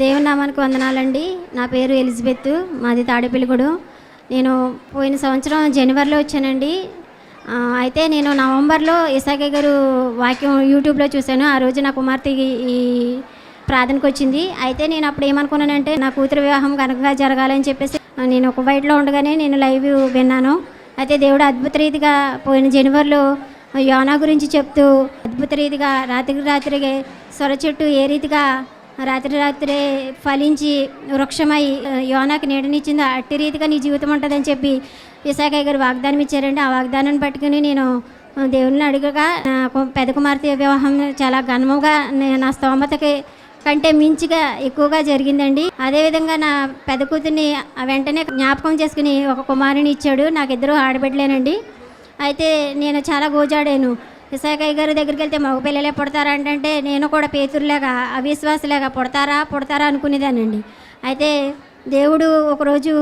దేవుని నామానికి వందనాలండి. నా పేరు ఎలిజబెత్ మాది తాడేపల్లిగూడు. నేను పోయిన సంవత్సరం జనవరిలో వచ్చానండి. అయితే నేను నవంబర్లో ఇసాకే గారు వాక్యం యూట్యూబ్లో చూశాను. ఆ రోజు నా కుమార్తెకి ఈ ప్రార్థనకు వచ్చింది. అయితే నేను అప్పుడు ఏమనుకున్నానంటే నా కూతురు వివాహం కనుకగా జరగాలని చెప్పేసి నేను ఒక బయటలో ఉండగానే నేను లైవ్ విన్నాను. అయితే దేవుడు అద్భుత రీతిగా పోయిన జనవరిలో యోనా గురించి చెప్తూ అద్భుత రీతిగా రాత్రికి రాత్రికి సొర చెట్టు ఏ రీతిగా రాత్రి రాత్రే ఫలించి వృక్షమై యోనాకి నీడనిచ్చింది. అట్టి రీతిగా నీ జీవితం ఉంటుందని చెప్పి విశాఖయ్య గారు వాగ్దానం ఇచ్చారండి. ఆ వాగ్దానాన్ని పట్టుకుని నేను ఆ, దేవుని అడుగగా పెద్ద కుమార్తె వివాహం చాలా ఘనముగా నా స్తోమతకి కంటే మించిగా ఎక్కువగా జరిగిందండి. అదేవిధంగా నా పెద్ద కూతుర్ని వెంటనే జ్ఞాపకం చేసుకుని ఒక కుమారుని ఇచ్చాడు. నాకు ఇద్దరు ఆడబిడ్డలేనండి. అయితే నేను చాలా గోజాడాను. విశాఖయ్య గారి దగ్గరికి వెళ్తే మగ పిల్లలే పుడతారా అంటే నేను కూడా పేతురులాగా అవిశ్వాసలాగా పుడతారా పుడతారా అనుకునేదానండి. అయితే దేవుడు ఒకరోజు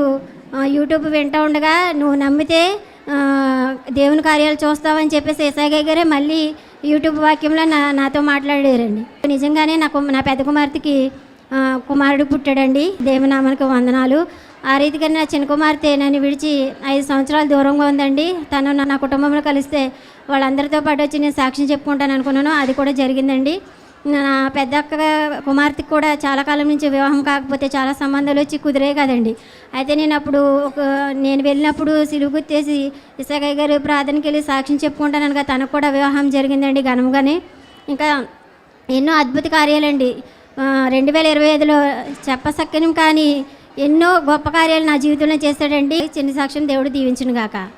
యూట్యూబ్ వింటూ ఉండగా నువ్వు నమ్మితే దేవుని కార్యాలు చూస్తావని చెప్పేసి ఇసాగయ్య గారే మళ్ళీ యూట్యూబ్ వాక్యంలో నా నాతో మాట్లాడారండి. నిజంగానే నాకు నా పెద్ద కుమార్తెకి కుమారుడు పుట్టాడండి. దేవనామానికి వందనాలు. ఆ రీతిగా నా చిన్న కుమార్తె నన్ను విడిచి ఐదు సంవత్సరాలు దూరంగా ఉందండి. తను నా- కుటుంబంలో కలిస్తే వాళ్ళందరితో పాటు వచ్చి నేను సాక్ష్యం చెప్పుకుంటాను అనుకున్నాను. అది కూడా జరిగిందండి. నా పెద్ద అక్క కుమార్తెకి కూడా చాలా కాలం నుంచి వివాహం కాకపోతే చాలా సంబంధాలు వచ్చి కుదిరే కదండి. అయితే నేను అప్పుడు ఒక నేను వెళ్ళినప్పుడు సిలువు గుర్తేసి గారు ప్రార్థనకి వెళ్ళి సాక్ష్యం చెప్పుకుంటాను అనగా తనకు కూడా వివాహం జరిగిందండి ఘనంగానే. ఇంకా ఎన్నో అద్భుత కార్యాలండి. రెండు వేల ఇరవై ఐదులో చెప్పసక్కనం కానీ ఎన్నో గొప్ప కార్యాలు నా జీవితంలో చేశాడండి. చిన్న సాక్ష్యం దేవుడు దీవించును గాక